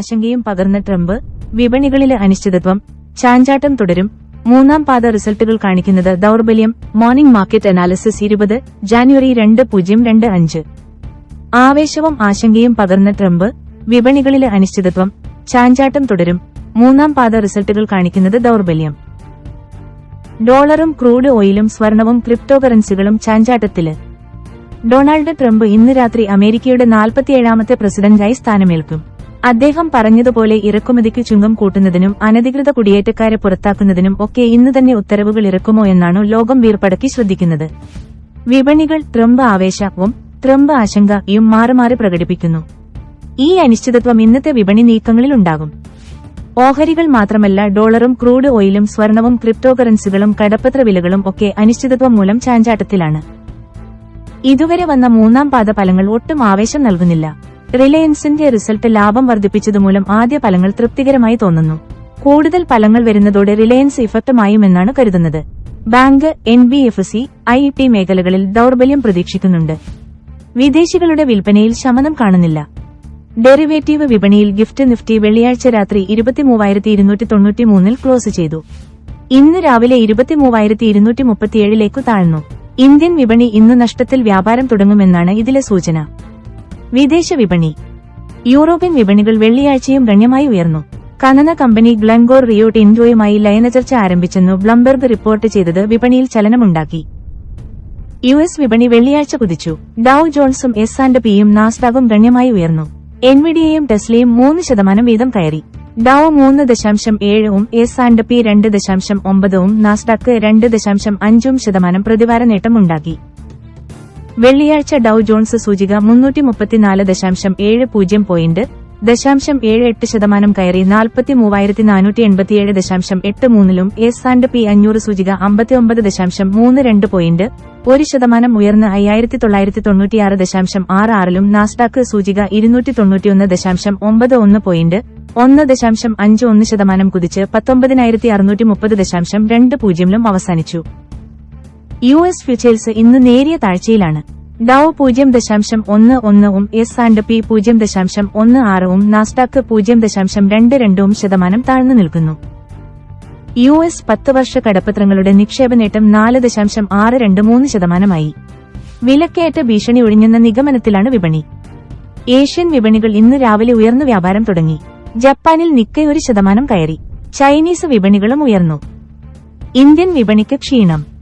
ആശങ്കയും പകർന്ന ട്രംപ് വിപണികളിലെ അനിശ്ചിതത്വം ചാഞ്ചാട്ടം തുടരും. മൂന്നാം പാദ റിസൾട്ടുകൾ കാണിക്കുന്നത് ദൌർബല്യം. മോർണിംഗ് മാർക്കറ്റ് അനാലിസിസ് ഇരുപത് ജാനുവരി രണ്ട് പൂജ്യം രണ്ട് അഞ്ച്. ആവേശവും ആശങ്കയും പകർന്ന ട്രംപ് വിപണികളിലെ അനിശ്ചിതത്വം ചാഞ്ചാട്ടം തുടരും. മൂന്നാം പാദ റിസൾട്ടുകൾ കാണിക്കുന്നത് ദൌർബല്യം. ഡോളറും ക്രൂഡ് ഓയിലും സ്വർണവും ക്രിപ്റ്റോ കറൻസികളും ചാഞ്ചാട്ടത്തിൽ. ഡൊണാൾഡ് ട്രംപ് ഇന്ന് രാത്രി അമേരിക്കയുടെ നാൽപ്പത്തിയേഴാമത്തെ പ്രസിഡന്റായി സ്ഥാനമേൽക്കും. അദ്ദേഹം പറഞ്ഞതുപോലെ ഇറക്കുമതിക്ക് ചുങ്കം കൂട്ടുന്നതിനും അനധികൃത കുടിയേറ്റക്കാരെ പുറത്താക്കുന്നതിനും ഒക്കെ ഇന്ന് തന്നെ ഉത്തരവുകൾ ഇറക്കുമോ എന്നാണ് ലോകം വീർപ്പടക്കി ശ്രദ്ധിക്കുന്നത്. വിപണികൾ ട്രംപ് ആവേശവും ട്രംപ് ആശങ്കയും മാറിമാറി മാറി പ്രകടിപ്പിക്കുന്നു. ഈ അനിശ്ചിതത്വം ഇന്നത്തെ വിപണി നീക്കങ്ങളിൽ ഉണ്ടാകും. ഓഹരികൾ മാത്രമല്ല ഡോളറും ക്രൂഡ് ഓയിലും സ്വർണവും ക്രിപ്റ്റോ കറൻസികളും കടപ്പത്ര വിലകളും ഒക്കെ അനിശ്ചിതത്വം മൂലം ചാഞ്ചാട്ടത്തിലാണ്. ഇതുവരെ വന്ന മൂന്നാം പാദ ഫലങ്ങൾ ഒട്ടും ആവേശം നൽകുന്നില്ല. റിലയൻസിന്റെ റിസൾട്ട് ലാഭം വർദ്ധിപ്പിച്ചതുമൂലം ആദ്യ ഫലങ്ങൾ തൃപ്തികരമായി തോന്നുന്നു. കൂടുതൽ ഫലങ്ങൾ വരുന്നതോടെ റിലയൻസ് ഇഫക്റ്റമായുമെന്നാണ് കരുതുന്നത്. Bank N B F C I T മേഖലകളിൽ ദൌർബല്യം പ്രതീക്ഷിക്കുന്നുണ്ട്. വിദേശികളുടെ വിൽപ്പനയിൽ ശമനം കാണുന്നില്ല. ഡെറിവേറ്റീവ് വിപണിയിൽ ഗിഫ്റ്റ് നിഫ്റ്റി വെള്ളിയാഴ്ച രാത്രി ഇരുപത്തിമൂവായിരത്തി ഇരുന്നൂറ്റി തൊണ്ണൂറ്റിമൂന്നിൽ ക്ലോസ് ചെയ്തു. ഇന്ന് രാവിലെ ഇരുപത്തിമൂവായിരത്തി ഇരുന്നൂറ്റി മുപ്പത്തിയേഴിലേക്കു താഴ്ന്നു. ഇന്ത്യൻ വിപണി ഇന്ന് നഷ്ടത്തിൽ വ്യാപാരം തുടങ്ങുമെന്നാണ് ഇതിലെ സൂചന. വിദേശ വിപണി. യൂറോപ്യൻ വിപണികൾ വെള്ളിയാഴ്ചയും ഗണ്യമായി ഉയർന്നു. കനന കമ്പനി ഗ്ലൻഗോർ റിയോ ടിൻഡോയുമായി ലയനചർച്ച ആരംഭിച്ചെന്നു ബ്ലംബർഗ് റിപ്പോർട്ട് ചെയ്തത് വിപണിയിൽ ചലനമുണ്ടാക്കി. യു എസ് വിപണി വെള്ളിയാഴ്ച കുതിച്ചു. ഡൌ ജോൺസും എസ് ആൻഡ് പിയും നാസ്ഡാഗും ഗണ്യമായി ഉയർന്നു. എൻവിഡിയയും ടെസ്ലയും മൂന്ന് ശതമാനം വീതം കയറി. ഡൌ മൂന്ന് ദശാംശം ഏഴും എസ് ആൻഡ് പി രണ്ട് ദശാംശം ഒമ്പതും നാസ്ഡാക്ക് രണ്ട് ദശാംശം അഞ്ചും ശതമാനം പ്രതിവാര നേട്ടമുണ്ടാക്കി. വെള്ളിയാഴ്ച ഡൌ ജോൺസ് സൂചിക മുന്നൂറ്റി മുപ്പത്തിനാല് ദശാംശം ഏഴ് പൂജ്യം പോയിന്റ് ദശാംശം ഏഴ് എട്ട് ശതമാനം കയറി നാൽപ്പത്തി മൂവായിരത്തി നാനൂറ്റി എൺപത്തിയേഴ് ദശാംശം എട്ട് മൂന്നിലും എസ് ആൻഡ് പി അഞ്ഞൂറ് സൂചിക അമ്പത്തിയൊമ്പത് ദശാംശം മൂന്ന് രണ്ട് പോയിന്റ് ഒരു ശതമാനം ഉയർന്ന് അയ്യായിരത്തി തൊള്ളായിരത്തി തൊണ്ണൂറ്റിയാറ് ദശാംശം ആറ് ആറിലും നാസ്ഡാക്ക് സൂചിക ഇരുന്നൂറ്റി തൊണ്ണൂറ്റിയൊന്ന് ദശാംശം ഒമ്പത് ഒന്ന് പോയിന്റ് ഒന്ന് ദശാംശം അഞ്ച് ഒന്ന് ശതമാനം കുതിച്ച് പത്തൊമ്പതിനായിരത്തി അറുന്നൂറ്റി മുപ്പത് ദശാംശം രണ്ട് പൂജ്യമിലും അവസാനിച്ചു. യു എസ് ഫ്യൂച്ചേഴ്സ് ഇന്ന് നേരിയ താഴ്ചയിലാണ്. ഡൌ പൂജ്യം ദശാംശം ഒന്ന് ഒന്നും എസ് ആൻഡ് പി പൂജ്യം ദശാംശം ഒന്ന് ആറും നാസ്ഡാക്ക് പൂജ്യം ദശാംശം രണ്ട് രണ്ടും ശതമാനം താഴ്ന്നു നിൽക്കുന്നു. യു എസ് പത്ത് വർഷ കടപ്പത്രങ്ങളുടെ നിക്ഷേപ നേട്ടം നാല് ദശാംശം ആറ് രണ്ട് മൂന്ന് ശതമാനമായി. വിലക്കയറ്റ ഭീഷണി ഒഴിഞ്ഞെന്ന നിഗമനത്തിലാണ് വിപണി. ഏഷ്യൻ വിപണികൾ ഇന്ന് രാവിലെ ഉയർന്ന വ്യാപാരം തുടങ്ങി. ജപ്പാനിൽ നിക്ക ഒരു ശതമാനം കയറി. ചൈനീസ് വിപണികളും ഉയർന്നു. ഇന്ത്യൻ വിപണിക്ക് ക്ഷീണം.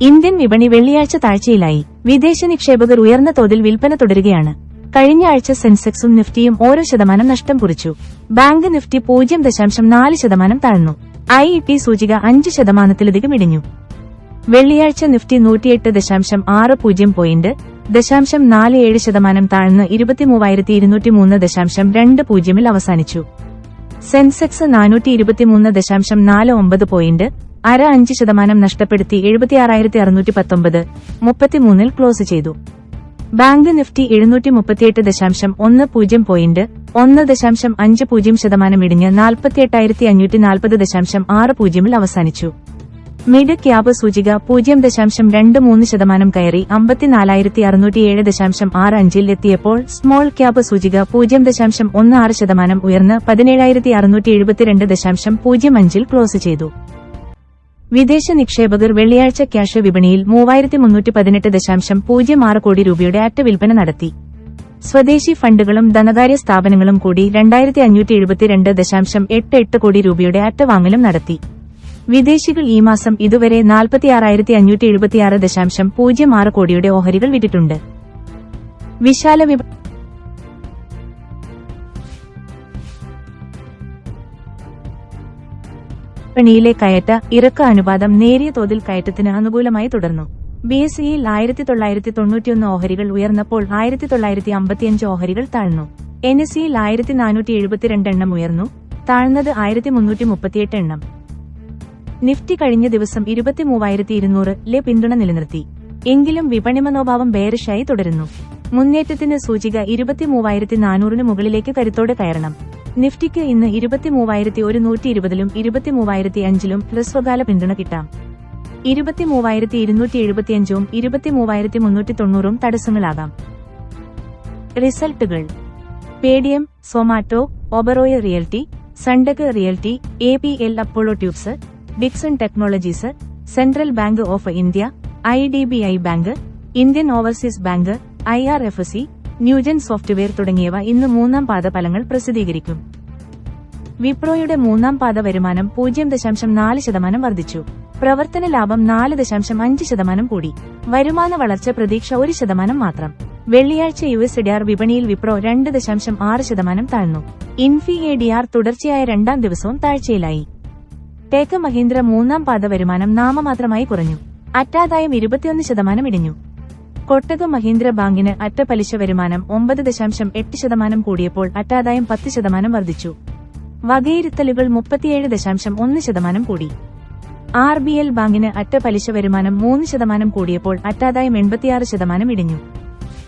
ഇന്ത്യൻ വിപണി വെള്ളിയാഴ്ച താഴ്ചയിലായി. വിദേശ നിക്ഷേപകർ ഉയർന്ന തോതിൽ വിൽപ്പന തുടരുകയാണ്. കഴിഞ്ഞ ആഴ്ച സെൻസെക്സും നിഫ്റ്റിയും ഓരോ ശതമാനം നഷ്ടം കുറിച്ചു. ബാങ്ക് നിഫ്റ്റി പൂജ്യം ദശാംശം നാല് ശതമാനം താഴ്ന്നു. ഐ ടി സൂചിക അഞ്ച് ശതമാനത്തിലധികം ഇടിഞ്ഞു. വെള്ളിയാഴ്ച നിഫ്റ്റി നൂറ്റിയെട്ട് ദശാംശം ആറ് പൂജ്യം പോയിന്റ് ദശാംശം നാല് ഏഴ് ശതമാനം താഴ്ന്ന് ഇരുപത്തിമൂവായിരത്തി ഇരുന്നൂറ്റി മൂന്ന് ദശാംശം രണ്ട് പൂജ്യമിൽ അവസാനിച്ചു. സെൻസെക്സ് നാനൂറ്റി ഇരുപത്തിമൂന്ന് ദശാംശം നാല് ഒമ്പത് പോയിന്റ് അര അഞ്ച് ശതമാനം നഷ്ടപ്പെടുത്തി എഴുപത്തിയാറായിരത്തി അറുന്നൂറ്റി പത്തൊമ്പത് മുപ്പത്തിമൂന്നിൽ ക്ലോസ് ചെയ്തു. ബാങ്ക് നിഫ്റ്റി എഴുന്നൂറ്റി മുപ്പത്തിയെട്ട് ദശാംശം ഒന്ന് പൂജ്യം പോയിന്റ് ഒന്ന് ദശാംശം അഞ്ച് പൂജ്യം ശതമാനം ഇടിഞ്ഞ് നാൽപ്പത്തിയെട്ടായിരത്തി അഞ്ഞൂറ്റി നാൽപ്പത് ദശാംശം ആറ് പൂജ്യമിൽ അവസാനിച്ചു. മിഡ് ക്യാബ് സൂചിക പൂജ്യം ദശാംശം രണ്ട് മൂന്ന് ശതമാനം കയറി അമ്പത്തിനാലായിരത്തി അറുന്നൂറ്റിയേഴ് ദശാംശം ആറ് അഞ്ചിൽ എത്തിയപ്പോൾ സ്മോൾ ക്യാബ് സൂചിക പൂജ്യം ദശാംശം ഒന്ന് ആറ് ശതമാനം ഉയർന്ന് പതിനേഴായിരത്തി അറുന്നൂറ്റി എഴുപത്തിരണ്ട് ദശാംശം പൂജ്യം അഞ്ചിൽ ക്ലോസ് ചെയ്തു. വിദേശ നിക്ഷേപകർ വെള്ളിയാഴ്ച ക്യാഷ് വിപണിയിൽ മൂവായിരത്തി മുന്നൂറ്റി പതിനെട്ട് ദശാംശം പൂജ്യം ആറ് കോടി രൂപയുടെ അറ്റ വിൽപ്പന നടത്തി. സ്വദേശി ഫണ്ടുകളും ധനകാര്യ സ്ഥാപനങ്ങളും കൂടി രണ്ടായിരത്തി അഞ്ഞൂറ്റി എഴുപത്തിരണ്ട് ദശാംശം എട്ട് എട്ട് കോടി രൂപയുടെ അറ്റ വാങ്ങലും നടത്തി. വിദേശികൾ ഈ മാസം ഇതുവരെ നാൽപ്പത്തിയാറായിരത്തി അഞ്ഞൂറ്റി എഴുപത്തിയാറ് ദശാംശം പൂജ്യം ആറ് കോടിയുടെ ഓഹരികൾ വിറ്റിട്ടുണ്ട്. വിശാല വിപ വിപണിയിലെ കയറ്റ ഇറക്ക അനുപാതം നേരിയ തോതിൽ കയറ്റത്തിന് അനുകൂലമായി തുടർന്നു. ബി എസ് സിയിൽ ആയിരത്തി തൊള്ളായിരത്തി തൊണ്ണൂറ്റിയൊന്ന് ഓഹരികൾ ഉയർന്നപ്പോൾ ആയിരത്തി തൊള്ളായിരത്തി അമ്പത്തിയഞ്ച് ഓഹരികൾ താഴ്ന്നു. എൻ എസ് സിയിൽ ആയിരത്തി നാനൂറ്റി എഴുപത്തിരണ്ട് എണ്ണം ഉയർന്നു. താഴ്ന്നത് ആയിരത്തി മുന്നൂറ്റി മുപ്പത്തിയെട്ട് എണ്ണം. നിഫ്റ്റി കഴിഞ്ഞ ദിവസം ഇരുപത്തിമൂവായിരത്തി ഇരുന്നൂറിലെ പിന്തുണ നിലനിർത്തി. എങ്കിലും വിപണി മനോഭാവം ബേറിഷായി തുടരുന്നു. മുന്നേറ്റത്തിന് സൂചിക ഇരുപത്തിമൂവായിരത്തി നാനൂറിന് മുകളിലേക്ക് കരുത്തോടെ കയറണം. നിഫ്റ്റിക്ക് ഇന്ന് ഇരുപത്തിമൂവായിരത്തി ഒരു നൂറ്റി ഇരുപതിലും ഇരുപത്തിമൂവായിരത്തി അഞ്ചിലും ഹ്രസ്വകാല പിന്തുണ കിട്ടാം. ഇരുപത്തിമൂവായിരത്തി ഇരുന്നൂറ്റി എഴുപത്തിയഞ്ചും ഇരുപത്തിമൂവായിരത്തി മുന്നൂറ്റി തൊണ്ണൂറും തടസ്സങ്ങളാകാം. റിസൾട്ടുകൾ. Paytm Zomato Oberoi Realty Sunteck Realty A P L Apollo Tubes Dixon Technologies Central Bank of India I D B I Bank Indian Overseas Bank I R F C Newgen Software തുടങ്ങിയവ ഇന്ന് മൂന്നാം പാദ ഫലങ്ങൾ പ്രസിദ്ധീകരിക്കും. വിപ്രോയുടെ മൂന്നാം പാദ വരുമാനം പൂജ്യം ദശാംശം നാല് ശതമാനം വർദ്ധിച്ചു. പ്രവർത്തന ലാഭം നാല് ദശാംശം അഞ്ച് ശതമാനം കൂടി. വരുമാന വളർച്ച പ്രതീക്ഷ ഒരു ശതമാനം മാത്രം. വെള്ളിയാഴ്ച യു എസ് ഡിആർ വിപണിയിൽ വിപ്രോ രണ്ട് ദശാംശം ആറ് ശതമാനം താഴ്ന്നു. ഇൻഫി എ ഡിആർ തുടർച്ചയായ രണ്ടാം ദിവസവും താഴ്ചയിലായി. ടേക്ക് മഹീന്ദ്ര മൂന്നാം പാദ വരുമാനം നാമമാത്രമായി കുറഞ്ഞു. അറ്റാദായം ഇരുപത്തിയൊന്ന് ശതമാനം ഇടിഞ്ഞു. കൊട്ടക് മഹീന്ദ്ര ബാങ്കിന് അറ്റ പലിശ വരുമാനം ഒമ്പത് ദശാംശം എട്ട് ശതമാനം കൂടിയപ്പോൾ അറ്റാദായം പത്ത് ശതമാനം വർദ്ധിച്ചു. വകയിരുത്തലുകൾ മുപ്പത്തിയേഴ് ദശാംശം ഒന്ന് ശതമാനം കൂടി. ആർ ബി എൽ ബാങ്കിന് അറ്റ പലിശ വരുമാനം മൂന്ന് ശതമാനം കൂടിയപ്പോൾ അറ്റാദായം എൺപത്തിയാറ് ശതമാനം ഇടിഞ്ഞു.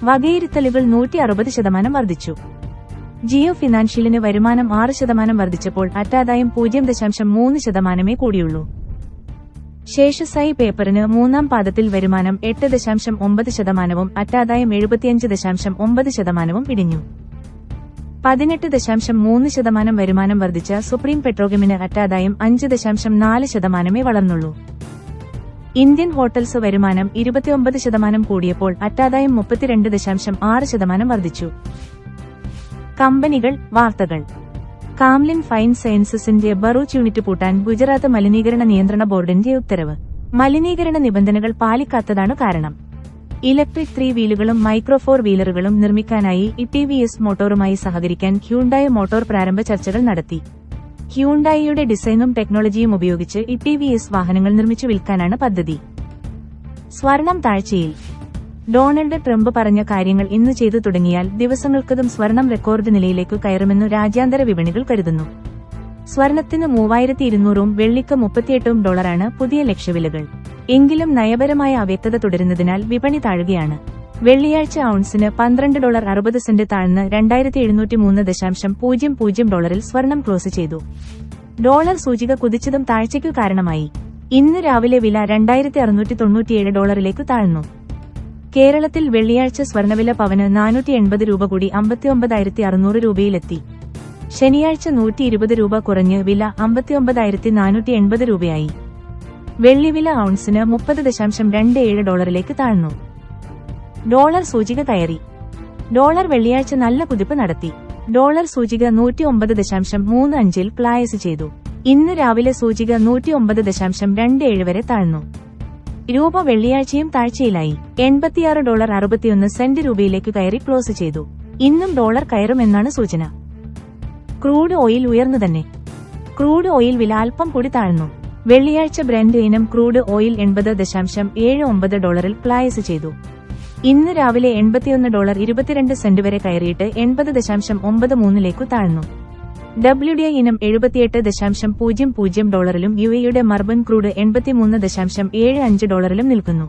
വകയിരുത്തലുകൾ നൂറ്റി അറുപത് ശതമാനം വർദ്ധിച്ചു. ജിയോ ഫിനാൻഷ്യലിന് വരുമാനം ആറ് ശതമാനം വർദ്ധിച്ചപ്പോൾ അറ്റാദായം പൂജ്യം ദശാംശം മൂന്ന് ശതമാനമേ കൂടിയുള്ളൂ. ശേഷസായി പേപ്പറിന് മൂന്നാം പാദത്തിൽ വരുമാനം എട്ട് ദശാംശം ഒമ്പത് ശതമാനവും അറ്റാദായം എഴുപത്തിയഞ്ച് ദശാംശം ഒമ്പത് ശതമാനവും ഇടിഞ്ഞു. പതിനെട്ട് ദശാംശം മൂന്ന് ശതമാനം വരുമാനം വർദ്ധിച്ച സുപ്രീം പെട്രോകെമിന് അറ്റാദായം അഞ്ച് ദശാംശം നാല് ശതമാനമേ വളർന്നുള്ളൂ. ഇന്ത്യൻ ഹോട്ടൽസ് വരുമാനം ഇരുപത്തിയൊമ്പത് ശതമാനം കൂടിയപ്പോൾ അറ്റാദായം മുപ്പത്തിരണ്ട് ദശാംശം ആറ് ശതമാനം വർദ്ധിച്ചു. കമ്പനികൾ വാർത്തകൾ. കാംലിൻ ഫൈൻ സയൻസസിന്റെ ബറൂച്ച് യൂണിറ്റ് പൂട്ടാൻ ഗുജറാത്ത് മലിനീകരണ നിയന്ത്രണ ബോർഡിന്റെ ഉത്തരവ്. മലിനീകരണ നിബന്ധനകൾ പാലിക്കാത്തതാണ് കാരണം. ഇലക്ട്രിക് ത്രീ വീലുകളും മൈക്രോ ഫോർ വീലറുകളും നിർമ്മിക്കാനായി ഇടിവിഎസ് മോട്ടോറുമായി സഹകരിക്കാൻ ഹ്യൂണ്ടായ മോട്ടോർ പ്രാരംഭ ചർച്ചകൾ നടത്തി. ഹ്യൂണ്ടായിയുടെ ഡിസൈനും ടെക്നോളജിയും ഉപയോഗിച്ച് ഇടിവിഎസ് വാഹനങ്ങൾ നിർമ്മിച്ചു വിൽക്കാനാണ് പദ്ധതി. സ്വർണം താഴ്ചയിൽ. ഡൊണാൾഡ് ട്രംപ് പറഞ്ഞ കാര്യങ്ങൾ ഇന്ന് ചെയ്തു തുടങ്ങിയാൽ ദിവസങ്ങൾക്കതും സ്വർണം റെക്കോർഡ് നിലയിലേക്ക് കയറുമെന്ന് രാജ്യാന്തര വിപണികൾ കരുതുന്നു. സ്വർണത്തിന് മൂവായിരത്തി ഇരുന്നൂറും വെള്ളിക്ക് മുപ്പത്തിയെട്ടും ഡോളറാണ് പുതിയ ലക്ഷ്യവിലകൾ. എങ്കിലും നയപരമായ അവ്യക്തത തുടരുന്നതിനാൽ വിപണി താഴുകയാണ്. വെള്ളിയാഴ്ച ഔൺസിന് പന്ത്രണ്ട് ഡോളർ അറുപത് സെന്റ് താഴ്ന്ന് രണ്ടായിരത്തി എഴുന്നൂറ്റി മൂന്ന് ദശാംശം പൂജ്യം പൂജ്യം ഡോളറിൽ സ്വർണം ക്ലോസ് ചെയ്തു. ഡോളർ സൂചിക കുതിച്ചതും താഴ്ചയ്ക്കു കാരണമായി. ഇന്ന് രാവിലെ വില രണ്ടായിരത്തി അറുന്നൂറ്റി തൊണ്ണൂറ്റിയേഴ് ഡോളറിലേക്ക് താഴ്ന്നു. കേരളത്തിൽ വെള്ളിയാഴ്ച സ്വർണവില പവന് നാനൂറ്റി എൺപത് രൂപ കൂടി അമ്പത്തിയൊമ്പതായിരത്തി അറുന്നൂറ് രൂപയിലെത്തി. ശനിയാഴ്ച നൂറ്റി ഇരുപത് രൂപ കുറഞ്ഞ് വില അമ്പത്തിയൊമ്പതായിരത്തി നാനൂറ്റി എൺപത് രൂപയായി. വെള്ളിവില ഔൺസിന് മുപ്പത് ദശാംശം രണ്ട് ഏഴ് ഡോളറിലേക്ക് താഴ്ന്നു. ഡോളർ സൂചിക കയറി ഡോളർ വെള്ളിയാഴ്ച നല്ല കുതിപ്പ് നടത്തി. ഡോളർ സൂചിക നൂറ്റി ഒമ്പത് ദശാംശം മൂന്ന് അഞ്ചിൽ പ്ലായസ് ചെയ്തു. ഇന്ന് രാവിലെ സൂചിക നൂറ്റി ഒമ്പത് ദശാംശം രണ്ട് ഏഴ് വരെ താഴ്ന്നു. രൂപ വെള്ളിയാഴ്ചയും താഴ്ചയിലായി. എൺപത്തിയാറ് ഡോളർ അറുപത്തിയൊന്ന് സെന്റ് രൂപയിലേക്ക് കയറി ക്ലോസ് ചെയ്തു. ഇന്നും ഡോളർ കയറുമെന്നാണ് സൂചന. ക്രൂഡ് ഓയിൽ ഉയർന്നു തന്നെ. ക്രൂഡ് ഓയിൽ വില അല്പം കൂടി താഴ്ന്നു. വെള്ളിയാഴ്ച ബ്രെൻഡ് ഇനം ക്രൂഡ് ഓയിൽ എൺപത് ദശാംശം ഏഴ് ഒമ്പത് ഡോളറിൽ പ്ലായസ് ചെയ്തു. ഇന്ന് രാവിലെ എൺപത്തിയൊന്ന് ഡോളർ ഇരുപത്തിരണ്ട് സെന്റ് വരെ കയറിയിട്ട് എൺപത് ദശാംശം ഒമ്പത് മൂന്നിലേക്കു താഴ്ന്നു. ഡബ്ല്യു ഡി ഐ ഇനം എഴുപത്തിയെട്ട് ദശാംശം പൂജ്യം പൂജ്യം ഡോളറിലും യു എയുടെ മർബൻ ക്രൂഡ് എൺപത്തിമൂന്ന് ദശാംശം ഏഴ് അഞ്ച് ഡോളറിലും നിൽക്കുന്നു.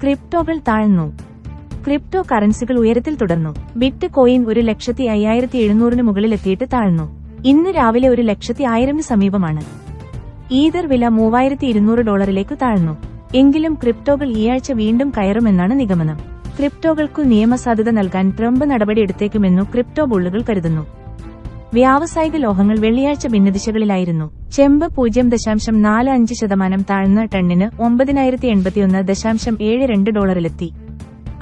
ക്രിപ്റ്റോകൾ താഴ്ന്നു. ക്രിപ്റ്റോ കറൻസികൾ ഉയരത്തിൽ തുടർന്നു. ബിറ്റ് കോയിൻ ഒരു ലക്ഷത്തി അയ്യായിരത്തി എഴുന്നൂറിന് മുകളിലെത്തിയിട്ട് താഴ്ന്നു. ഇന്ന് രാവിലെ ഒരു ലക്ഷത്തി ആയിരം സമീപമാണ്. ഈതർ വില മൂവായിരത്തി ഇരുന്നൂറ് ഡോളറിലേക്ക് താഴ്ന്നു. എങ്കിലും ക്രിപ്റ്റോകൾ ഈയാഴ്ച വീണ്ടും കയറുമെന്നാണ് നിഗമനം. ക്രിപ്റ്റോകൾക്കു നിയമസാധ്യത നൽകാൻ ട്രംപ് നടപടിയെടുത്തേക്കുമെന്നു ക്രിപ്റ്റോ ബുള്ളുകൾ കരുതുന്നു. വ്യാവസായിക ലോഹങ്ങൾ വെള്ളിയാഴ്ച ഭിന്നദിശകളിലായിരുന്നു. ചെമ്പ് പൂജ്യം ദശാംശം നാല് അഞ്ച് ശതമാനം താഴ്ന്ന ടണ്ണിന് ഒമ്പതിനായിരത്തി എൺപത്തിയൊന്ന് ദശാംശം ഏഴ് രണ്ട് ഡോളറിലെത്തി.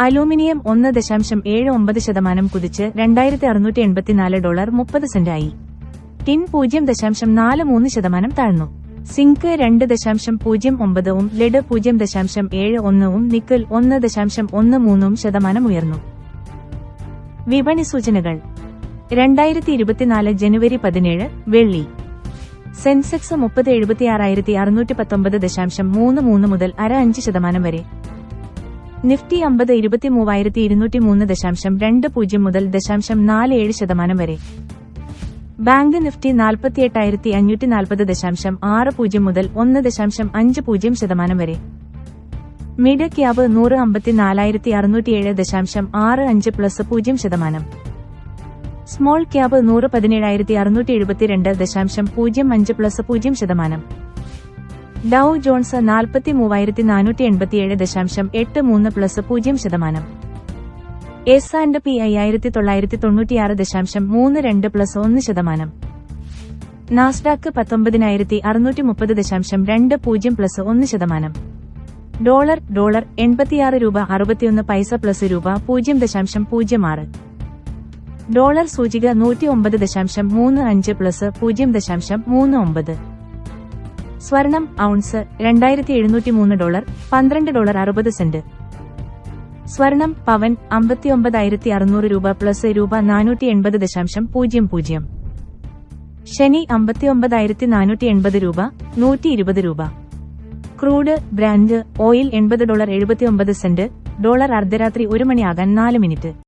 അലൂമിനിയം ഒന്ന് ദശാംശം ഏഴ് ഒമ്പത് ശതമാനം കുതിച്ച് രണ്ടായിരത്തി അറുന്നൂറ്റി എൺപത്തിനാല് ഡോളർ മുപ്പത് സെന്റായി. ടിൻ പൂജ്യം ദശാംശം നാല് മൂന്ന് ശതമാനം താഴ്ന്നു. സിങ്ക് രണ്ട് ദശാംശം പൂജ്യം ഒമ്പതും ലെഡ് പൂജ്യം ദശാംശം ഏഴ് ഒന്നും നിക്കൽ ഒന്ന് ദശാംശം ഒന്ന് മൂന്നും ശതമാനം ഉയർന്നു വിപണി സൂചനകൾ. രണ്ടായിരത്തി ഇരുപത്തിനാല് ജനുവരി പതിനേഴ് വെള്ളി. സെൻസെക്സ് മുപ്പത് എഴുപത്തിയാറായിരത്തി അറുന്നൂറ്റി പത്തൊമ്പത് ദശാംശം മൂന്ന് മൂന്ന് മുതൽ അര അഞ്ച് ശതമാനം വരെ. നിഫ്റ്റി അമ്പത് ഇരുപത്തി മൂവായിരത്തി ഇരുന്നൂറ്റി മൂന്ന് ദശാംശം രണ്ട് പൂജ്യം മുതൽ ദശാംശം നാല് ഏഴ് ശതമാനം വരെ. ബാങ്ക് നിഫ്റ്റി നാൽപ്പത്തിയെട്ടായിരത്തി അഞ്ഞൂറ്റി നാൽപ്പത് ദശാംശം ആറ് പൂജ്യം മുതൽ ഒന്ന് ദശാംശം അഞ്ച് പൂജ്യം ശതമാനം വരെ. മീഡിയ ക്യാബ് നൂറ് അമ്പത്തിനാലായിരത്തി അറുന്നൂറ്റിയേഴ് ദശാംശം ആറ് അഞ്ച് പ്ലസ് പൂജ്യം ശതമാനം. സ്മോൾ ക്യാബ് നൂറ് പതിനേഴായിരത്തി അറുന്നൂറ്റി എഴുപത്തിരണ്ട് ദശാംശം പൂജ്യം അഞ്ച് പ്ലസ് പൂജ്യം ശതമാനം. ഡൌ ജോൺസ് നാൽപ്പത്തി മൂവായിരത്തി നാനൂറ്റി എൺപത്തിയേഴ് ദശാംശം എട്ട് മൂന്ന് പ്ലസ് പൂജ്യം ശതമാനം. എസ് ആൻഡ് പി അയ്യായിരത്തി തൊള്ളായിരത്തി തൊണ്ണൂറ്റിയാറ് ദശാംശം മൂന്ന് രണ്ട് പ്ലസ് ഒന്ന് ശതമാനം. നാസ്ഡാക്ക് പത്തൊമ്പതിനായിരത്തി അറുന്നൂറ്റി മുപ്പത് ദശാംശം രണ്ട് പൂജ്യം പ്ലസ് ഒന്ന് ശതമാനം. ഡോളർ ഡോളർ എൺപത്തിയാറ് രൂപ അറുപത്തിയൊന്ന് പൈസ പ്ലസ് രൂപ പൂജ്യം ദശാംശം പൂജ്യം ആറ്. ഡോളർ സൂചിക നൂറ്റി ഒമ്പത് ദശാംശം മൂന്ന് അഞ്ച് പ്ലസ് പൂജ്യം ദശാംശം മൂന്ന് ഒമ്പത്. സ്വർണം ഔൺസ് രണ്ടായിരത്തി എഴുന്നൂറ്റി മൂന്ന് ഡോളർ പന്ത്രണ്ട് ഡോളർ അറുപത് സെന്റ്. സ്വർണം പവൻ അമ്പത്തിയൊമ്പതായിരത്തി അറുന്നൂറ് രൂപ പ്ലസ് രൂപ നാനൂറ്റി എൺപത് ദശാംശം പൂജ്യം പൂജ്യം. ശനി അമ്പത്തിയൊമ്പതായിരത്തി നാനൂറ്റി എൺപത് രൂപ നൂറ്റി ഇരുപത് രൂപ. ക്രൂഡ് ബ്രാൻഡ് ഓയിൽ എൺപത് ഡോളർ എഴുപത്തിയൊമ്പത് സെന്റ് ഡോളർ അർദ്ധരാത്രി ഒരു മണിയാകാൻ നാല് മിനിറ്റ്.